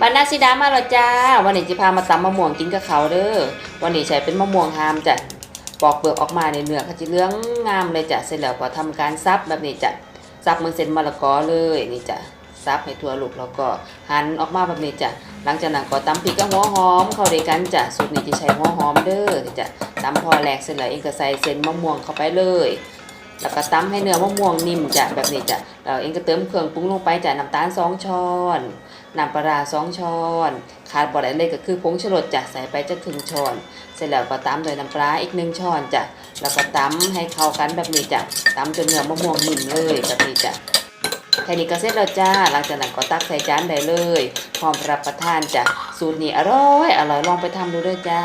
บรรณาซิดามาแล้วจ้า วันนี้จะพามาตำมะม่วงกินกับเขาเด้อ วันนี้ใช้เป็นมะม่วงหามจ้ะปอกเปลือกออกมาในเนื้อเขาจะเลื้องงามเลยจ้ะ เสร็จแล้วก็ทำการซับแบบนี้จ้ะ ซับเหมือนเส้นมะละกอเลยนี่จ้ะ ซับให้ทั่วลูกแล้วก็หั่นออกมาแบบนี้จ้ะ หลังจากนั้นก็ตำพริกกับหัวหอมเข้าด้วยกันจ้ะ สูตรนี้จะใช้หัวหอมเด้อนี่จ้ะตำพอแหลกเสร็จแล้วเองก็ใส่เส้นมะม่วงเข้าไปเลย แล้วก็ตำให้เนื้อมะม่วงนิ่มจ้ะแบบนี้จ้ะแล้วเองก็เติมเครื่องปรุงลงไปจ้ะน้ำตาลสองช้อนน้ำปลาร้าสองช้อนขาดบ่ได้เลยก็คือผงชูรสจ้ะใส่ไปจะครึ่งช้อน เสร็จแล้วก็ตำด้วยน้ำปลาอีกหนึ่งช้อนจ้ะแล้วก็ตำให้เข้ากันแบบนี้จ้ะตำจนเนื้อมะม่วงนิ่มเลยแบบนี้จ้ะแค่นี้ก็เสร็จแล้วจ้า หลังจากนั้นก็ตักใส่จานได้เลย พร้อมรับประทานจ้ะ สูตรนี้อร่อย อร่อยลองไปทำดูด้วยจ้า